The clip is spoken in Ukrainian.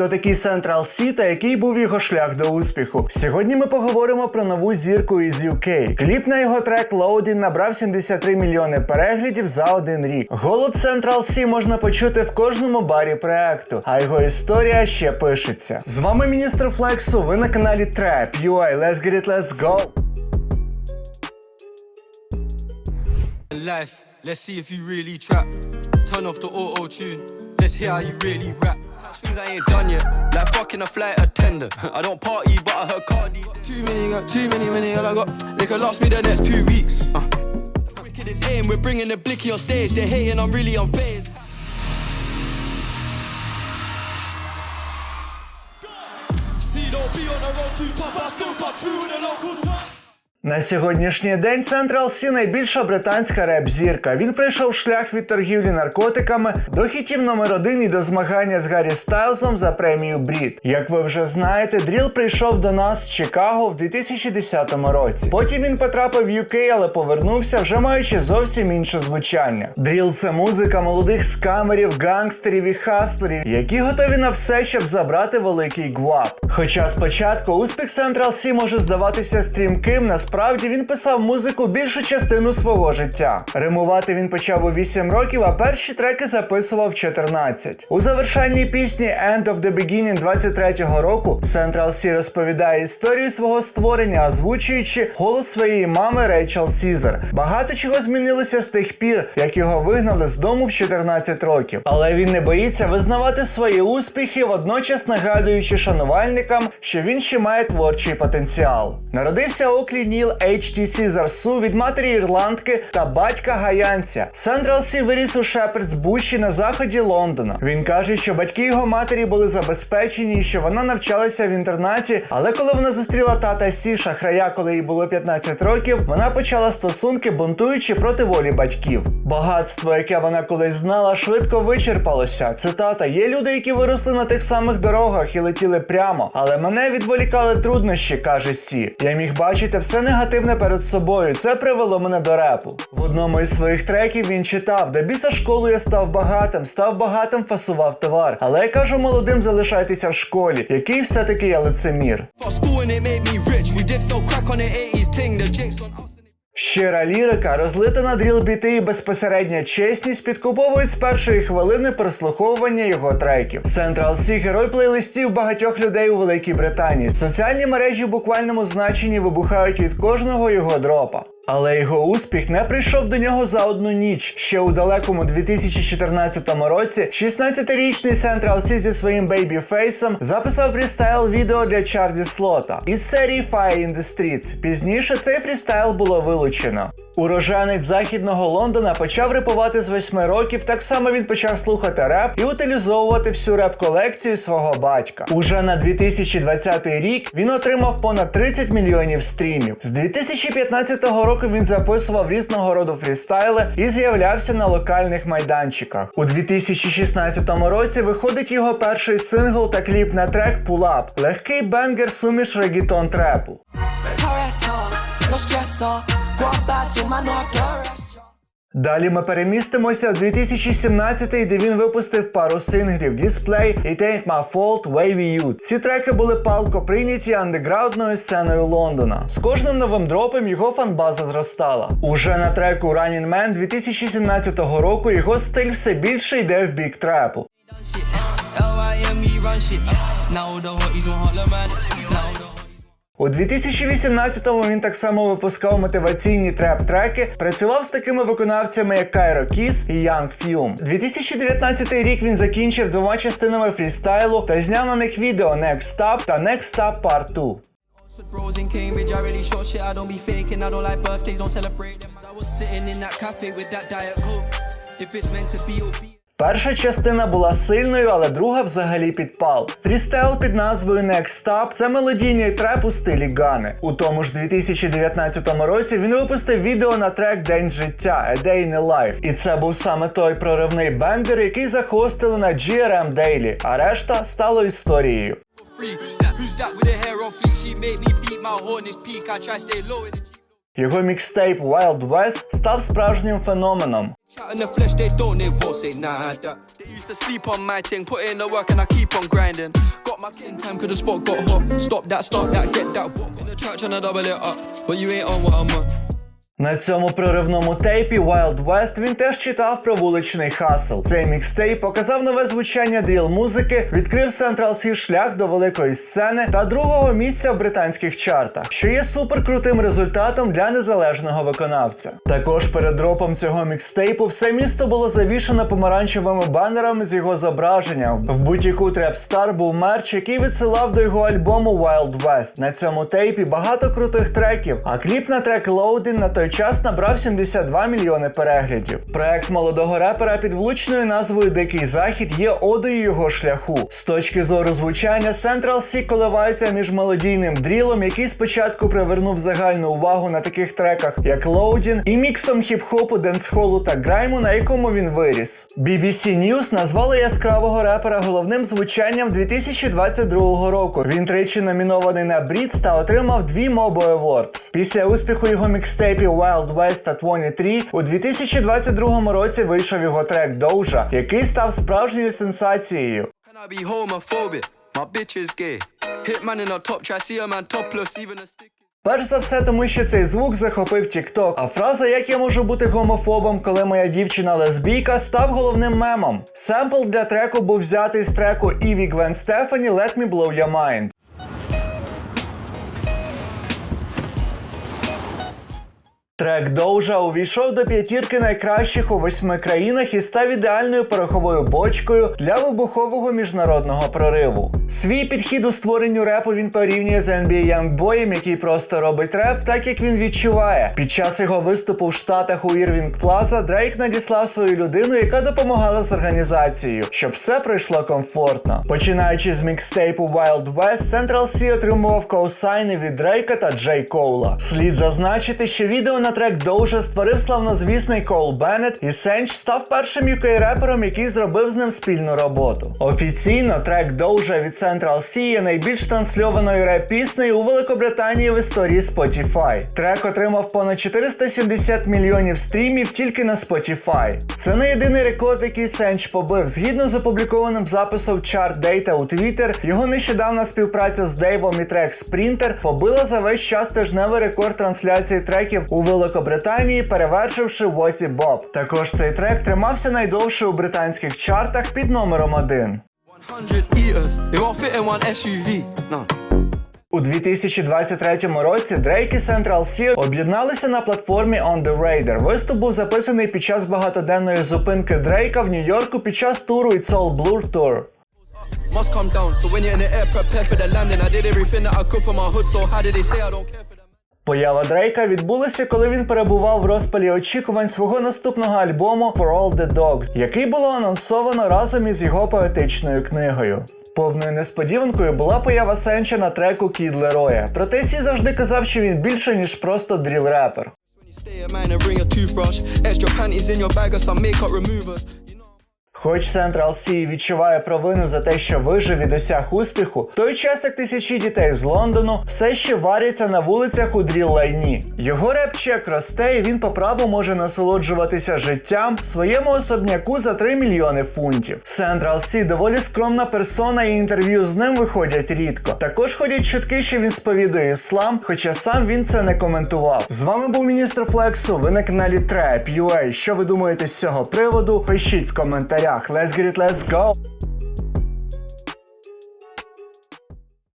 хто такий Central C та який був його шлях до успіху. Сьогодні ми поговоримо про нову зірку із UK. Кліп на його трек Loading набрав 73 мільйони переглядів за один рік. Голод Central C можна почути в кожному барі проекту, а його історія ще пишеться. З вами міністр Флексу. Ви на каналі Trap UI. Let's get it, let's go! life. Let's see if you really trap. Turn off the auto tune. Let's hear how you really rap. Things I ain't done yet. Like fucking a flight attendant. I don't party, but I heard Cardi. Too many, got too many, many. All I got. They could last me the next two weeks. Uh. Wickedest aim. We're bringing the blicky on stage. They're hating. I'm really unfazed. На сьогоднішній день Central C найбільша британська реп-зірка. Він пройшов шлях від торгівлі наркотиками до хітів номер один і до змагання з Гаррі Стайлзом за премію Брід. Як ви вже знаєте, Дріл прийшов до нас з Чикаго в 2010 році. Потім він потрапив в UK, але повернувся, вже маючи зовсім інше звучання. Дріл це музика молодих скамерів, гангстерів і хаслерів, які готові на все, щоб забрати великий гвап. Хоча спочатку успіх Central C може здаватися стрімким, насправді він писав музику більшу частину свого життя. Римувати він почав у 8 років, а перші треки записував в 14. У завершальній пісні End of the Beginning 23-го року Central C розповідає історію свого створення, озвучуючи голос своєї мами Рейчел Сізер. Багато чого змінилося з тих пір, як його вигнали з дому в 14 років. Але він не боїться визнавати свої успіхи, водночас нагадуючи шанувальникам, що він ще має творчий потенціал. Народився у Оклі Ніл H.T. Сізар від матері ірландки та батька гаянця. Сентрал Сі виріс у Шепардс Буші на заході Лондона. Він каже, що батьки його матері були забезпечені що вона навчалася в інтернаті, але коли вона зустріла тата Сі шахрая, коли їй було 15 років, вона почала стосунки, бунтуючи проти волі батьків. Багатство, яке вона колись знала, швидко вичерпалося. Цитата: є люди, які виросли на тих самих дорогах і летіли прямо, але мене відволікали труднощі, каже Сі. Я міг бачити все негативне перед собою. Це привело мене до репу. В одному із своїх треків він читав: до біса школу я став багатим, став багатим, фасував товар. Але я кажу молодим залишайтеся в школі, який все-таки я лицемір. Fuck school and it made me rich. We did so crack on the 80s ting. The jakes on us. Щира лірика, розлита на дріл біти і безпосередня чесність підкуповують з першої хвилини прослуховування його треків. Central C – герой плейлистів багатьох людей у Великій Британії. Соціальні мережі в буквальному значенні вибухають від кожного його дропа. Але його успіх не прийшов до нього за одну ніч. Ще у далекому 2014 році 16-річний Central C зі своїм бейбіфейсом записав фрістайл відео для Чарді Слота із серії Fire in the Streets. Пізніше цей фрістайл було вилучено. Уроженець західного Лондона почав репувати з 8 років. Так само він почав слухати реп і утилізовувати всю реп-колекцію свого батька. Уже на 2020 рік він отримав понад 30 мільйонів стрімів. З 2015 року він записував різного роду фрістайли і з'являвся на локальних майданчиках. У 2016 році виходить його перший сингл та кліп на трек Pull Up. легкий бенгер суміш регітон трепу. Далі ми перемістимося в 2017-й, де він випустив пару синглів Display It Ain't My Fault, Wavy Youth. Ці треки були палко прийняті андеграундною сценою Лондона. З кожним новим дропом його фанбаза зростала. Уже на треку Running Man 2017 року його стиль все більше йде в бік трепу. У 2018-му він так само випускав мотиваційні треп-треки, працював з такими виконавцями, як Кайро Кіс і Young Fume. 2019 рік він закінчив двома частинами фрістайлу та зняв на них відео Next Stop та Next Stop Part 2. Bros in Cambridge, I really short shit. I don't be faking. I don't like birthdays, don't celebrate them. I was sitting in that cafe with that diet coke. If it's meant to be, it'll be. Перша частина була сильною, але друга взагалі підпал. Фрістайл під назвою Next Stop – це мелодійний треп у стилі Гани. У тому ж 2019 році він випустив відео на трек День життя A Day in a Life. І це був саме той проривний бендер, який захостили на GRM Daily, а решта стало історією. Його мікстейп Wild West став справжнім феноменом. Chat in the flesh, they don't, they won't say nada. They used to sleep on my thing, put in the work and I keep on grinding. Got my king time, cause the spot got hot. Stop that, stop that, get that. Walk in the track tryna double it up. But you ain't on what I'm on. На цьому проривному тейпі Wild West він теж читав про вуличний хасл. Цей мікстейп показав нове звучання дріл-музики, відкрив Central C шлях до великої сцени та другого місця в британських чартах, що є суперкрутим результатом для незалежного виконавця. Також перед дропом цього мікстейпу все місто було завішано помаранчевими банерами з його зображенням. В бутіку Trapstar був мерч, який відсилав до його альбому Wild West. На цьому тейпі багато крутих треків, а кліп на трек Loading на той час набрав 72 мільйони переглядів. Проект молодого репера під влучною назвою Дикий Захід є одою його шляху. З точки зору звучання, Central C коливається між мелодійним дрілом, який спочатку привернув загальну увагу на таких треках, як Loading, і міксом хіп-хопу, денсхолу та грайму, на якому він виріс. BBC News назвали яскравого репера головним звучанням 2022 року. Він тричі номінований на Брітс та отримав дві Mobo Awards. Після успіху його мікстейпів Wild West та 23 у 2022 році вийшов його трек Doja, який став справжньою сенсацією. Перш за все, тому що цей звук захопив TikTok, а фраза Як я можу бути гомофобом, коли моя дівчина лесбійка став головним мемом. Семпл для треку був взятий з треку Іві Гвен Стефані Let Me Blow Your Mind. Трек Доужа увійшов до п'ятірки найкращих у восьми країнах і став ідеальною пороховою бочкою для вибухового міжнародного прориву. Свій підхід у створенню репу він порівнює з NBA Youngboy, який просто робить реп так, як він відчуває. Під час його виступу в Штатах у Ірвінг Плаза Дрейк надіслав свою людину, яка допомагала з організацією, щоб все пройшло комфортно. Починаючи з мікстейпу Wild West, Central C отримував коусайни від Дрейка та Джей Коула. Слід зазначити, що відео на трек Doja створив славнозвісний Коул Беннет, і Сенч став першим UK-репером, який зробив з ним спільну роботу. Офіційно трек Doja від Central C є найбільш трансльованою реп-піснею у Великобританії в історії Spotify. Трек отримав понад 470 мільйонів стрімів тільки на Spotify. Це не єдиний рекорд, який Сенч побив. Згідно з опублікованим записом Chart Data у Twitter, його нещодавна співпраця з Дейвом і трек Sprinter побила за весь час тижневий рекорд трансляції треків у Великобританії, перевершивши Восі Боб. Також цей трек тримався найдовше у британських чартах під номером 1. 100 eaters, they won't fit in one SUV. No. У 2023 році Drake і Central C об'єдналися на платформі On The Raider. Виступ був записаний під час багатоденної зупинки Дрейка в Нью-Йорку під час туру It's All Blur Tour. Must come down, so when you're in the air, prepare for the landing. I did everything that I could for my hood, so how did they say I don't care? Поява Дрейка відбулася, коли він перебував в розпалі очікувань свого наступного альбому For All The Dogs, який було анонсовано разом із його поетичною книгою. Повною несподіванкою була поява Сенча на треку Кід Лероя. Проте Сі завжди казав, що він більше ніж просто дріл-репер. Хоч Central C відчуває провину за те, що вижив і досяг успіху, той час як тисячі дітей з Лондону все ще варяться на вулицях у дріл лайні. Його реп-чек росте, і він по праву може насолоджуватися життям в своєму особняку за 3 мільйони фунтів. Central C доволі скромна персона, і інтерв'ю з ним виходять рідко. Також ходять чутки, що він сповідує іслам, хоча сам він це не коментував. З вами був міністр Флексу. Ви на каналі Trap UA. Що ви думаєте з цього приводу? Пишіть в коментарях. Let's get it, let's go!